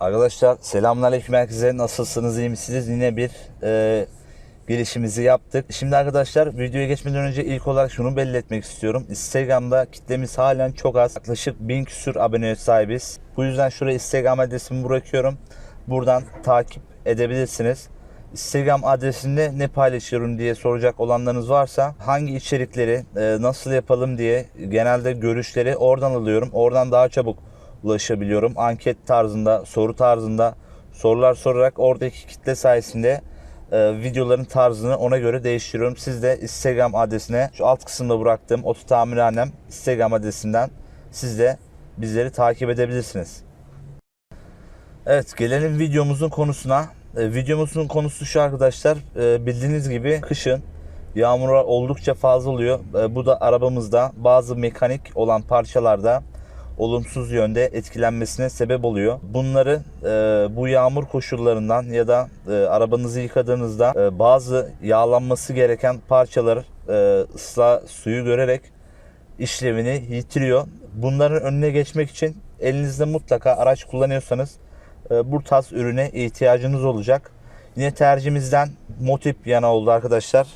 Arkadaşlar selamünaleyküm herkese. Nasılsınız? iyi misiniz? Yine bir e, girişimizi yaptık. Şimdi arkadaşlar videoya geçmeden önce ilk olarak şunu belli etmek istiyorum. Instagram'da kitlemiz halen çok az. Yaklaşık 1000 küsür aboneye sahibiz. Bu yüzden şuraya Instagram adresimi bırakıyorum. Buradan takip edebilirsiniz. Instagram adresinde ne paylaşıyorum diye soracak olanlarınız varsa hangi içerikleri e, nasıl yapalım diye genelde görüşleri oradan alıyorum. Oradan daha çabuk ulaşabiliyorum. Anket tarzında, soru tarzında sorular sorarak oradaki kitle sayesinde e, videoların tarzını ona göre değiştiriyorum. Siz de Instagram adresine şu alt kısımda bıraktığım otu tamirhanem Instagram adresinden siz de bizleri takip edebilirsiniz. Evet gelelim videomuzun konusuna. E, videomuzun konusu şu arkadaşlar. E, bildiğiniz gibi kışın yağmurlar oldukça fazla oluyor. E, bu da arabamızda bazı mekanik olan parçalarda olumsuz yönde etkilenmesine sebep oluyor. Bunları e, bu yağmur koşullarından ya da e, arabanızı yıkadığınızda e, bazı yağlanması gereken parçalar e, ıslah suyu görerek işlevini yitiriyor. Bunların önüne geçmek için elinizde mutlaka araç kullanıyorsanız e, bu tarz ürüne ihtiyacınız olacak. Yine tercihimizden Motip yana oldu arkadaşlar.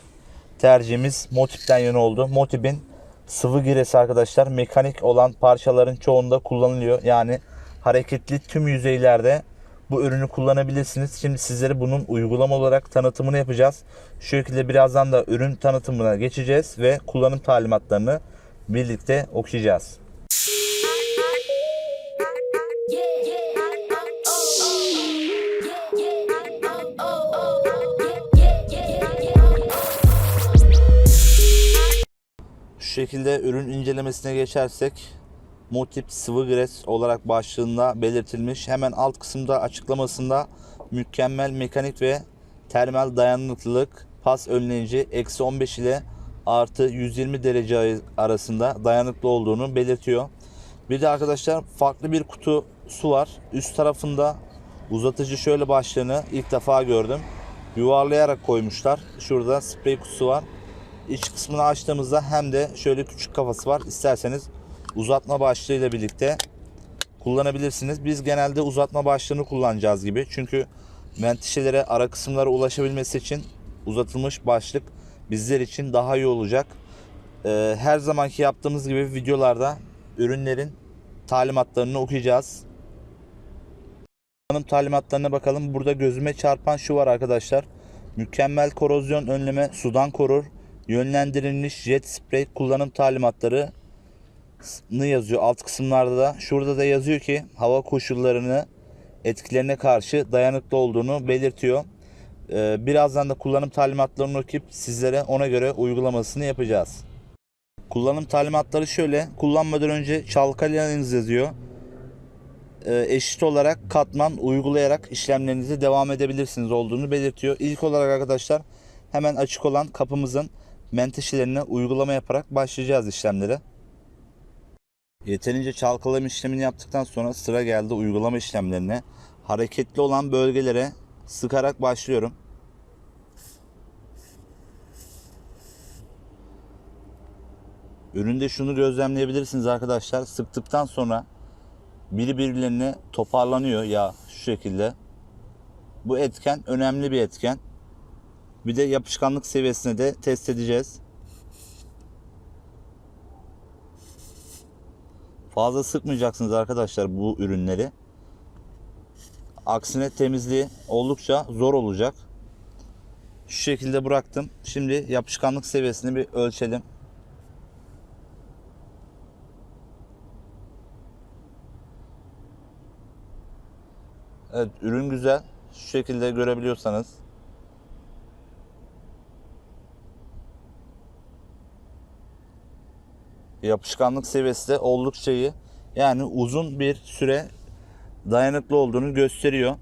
Tercihimiz Motip'ten yana oldu. Motip'in sıvı giresi arkadaşlar mekanik olan parçaların çoğunda kullanılıyor. Yani hareketli tüm yüzeylerde bu ürünü kullanabilirsiniz. Şimdi sizlere bunun uygulama olarak tanıtımını yapacağız. Şu şekilde birazdan da ürün tanıtımına geçeceğiz ve kullanım talimatlarını birlikte okuyacağız. Şekilde ürün incelemesine geçersek Motip sıvı gres olarak başlığında belirtilmiş. Hemen alt kısımda açıklamasında mükemmel mekanik ve termal dayanıklılık pas önleyici eksi 15 ile artı 120 derece arasında dayanıklı olduğunu belirtiyor. Bir de arkadaşlar farklı bir kutusu var. Üst tarafında uzatıcı şöyle başlığını ilk defa gördüm. Yuvarlayarak koymuşlar. Şurada sprey kutusu var. İç kısmını açtığımızda hem de şöyle küçük kafası var. İsterseniz uzatma başlığıyla birlikte kullanabilirsiniz. Biz genelde uzatma başlığını kullanacağız gibi. Çünkü menteşelere ara kısımlara ulaşabilmesi için uzatılmış başlık bizler için daha iyi olacak. Ee, her zamanki yaptığımız gibi videolarda ürünlerin talimatlarını okuyacağız. Kullanım talimatlarına bakalım. Burada gözüme çarpan şu var arkadaşlar. Mükemmel korozyon önleme sudan korur. Yönlendirilmiş jet sprey kullanım talimatları yazıyor alt kısımlarda da. Şurada da yazıyor ki hava koşullarını etkilerine karşı dayanıklı olduğunu belirtiyor. Ee, birazdan da kullanım talimatlarını okuyup sizlere ona göre uygulamasını yapacağız. Kullanım talimatları şöyle. Kullanmadan önce çalkalayınız yazıyor. Ee, eşit olarak katman uygulayarak işlemlerinize devam edebilirsiniz olduğunu belirtiyor. İlk olarak arkadaşlar hemen açık olan kapımızın menteşelerine uygulama yaparak başlayacağız işlemlere. Yeterince çalkalama işlemini yaptıktan sonra sıra geldi uygulama işlemlerine. Hareketli olan bölgelere sıkarak başlıyorum. Üründe şunu gözlemleyebilirsiniz arkadaşlar. Sıktıktan sonra biri birbirlerine toparlanıyor ya şu şekilde. Bu etken önemli bir etken. Bir de yapışkanlık seviyesini de test edeceğiz. Fazla sıkmayacaksınız arkadaşlar bu ürünleri. Aksine temizliği oldukça zor olacak. Şu şekilde bıraktım. Şimdi yapışkanlık seviyesini bir ölçelim. Evet ürün güzel. Şu şekilde görebiliyorsanız. Yapışkanlık seviyesi de oldukça iyi. Yani uzun bir süre dayanıklı olduğunu gösteriyor.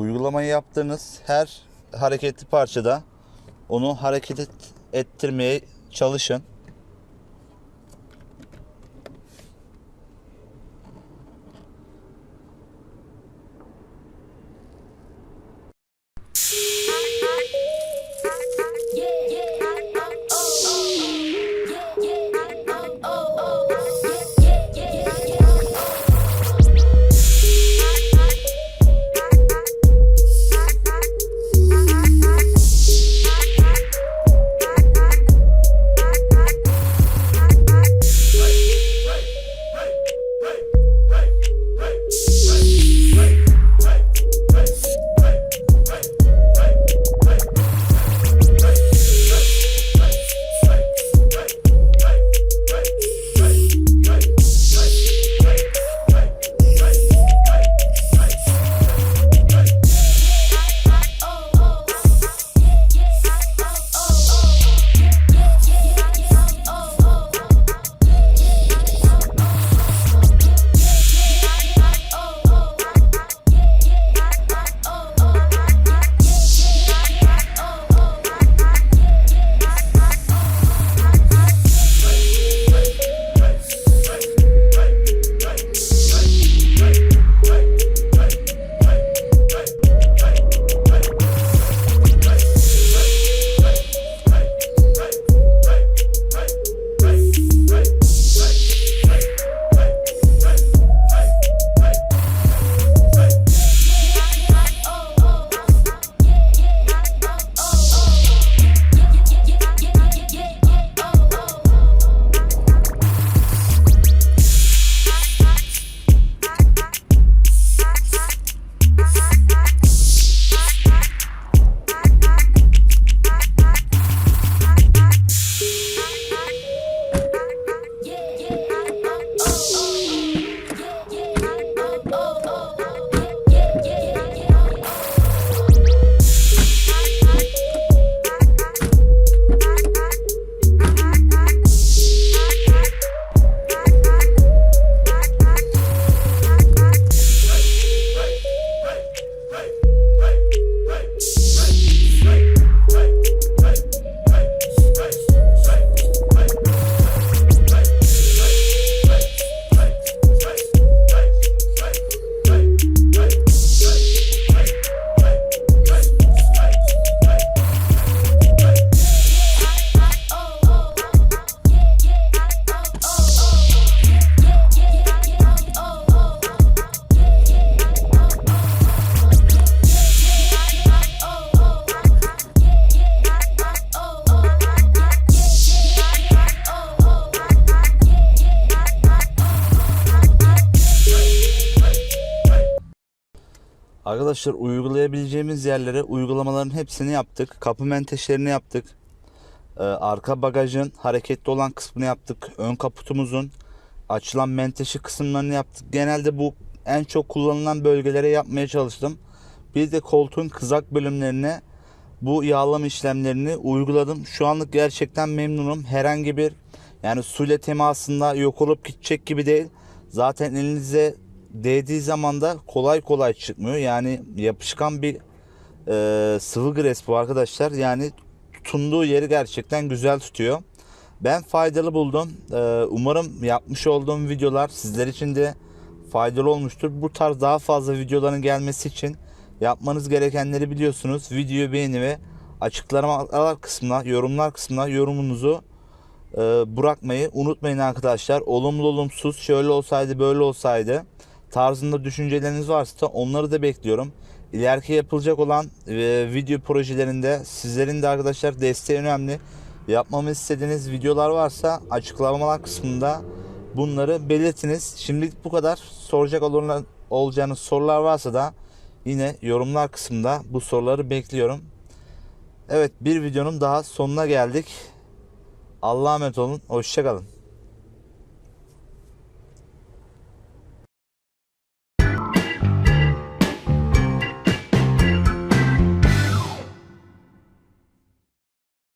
Uygulamayı yaptığınız her hareketli parçada onu hareket et- ettirmeye çalışın. Arkadaşlar uygulayabileceğimiz yerlere uygulamaların hepsini yaptık. Kapı menteşlerini yaptık. Ee, arka bagajın hareketli olan kısmını yaptık. Ön kaputumuzun açılan menteşe kısımlarını yaptık. Genelde bu en çok kullanılan bölgelere yapmaya çalıştım. Bir de koltuğun kızak bölümlerine bu yağlama işlemlerini uyguladım. Şu anlık gerçekten memnunum. Herhangi bir yani suyla temasında yok olup gidecek gibi değil. Zaten elinize değdiği zaman da kolay kolay çıkmıyor. Yani yapışkan bir e, sıvı gres bu arkadaşlar. Yani tutunduğu yeri gerçekten güzel tutuyor. Ben faydalı buldum. E, umarım yapmış olduğum videolar sizler için de faydalı olmuştur. Bu tarz daha fazla videoların gelmesi için yapmanız gerekenleri biliyorsunuz. Videoyu beğeni ve açıklamalar kısmına, yorumlar kısmına yorumunuzu e, bırakmayı unutmayın arkadaşlar. Olumlu olumsuz şöyle olsaydı böyle olsaydı tarzında düşünceleriniz varsa onları da bekliyorum. İleriki yapılacak olan e, video projelerinde sizlerin de arkadaşlar desteği önemli. Yapmamı istediğiniz videolar varsa açıklamalar kısmında bunları belirtiniz. Şimdilik bu kadar. Soracak olan olacağınız sorular varsa da yine yorumlar kısmında bu soruları bekliyorum. Evet bir videonun daha sonuna geldik. Allah'a emanet olun. Hoşçakalın.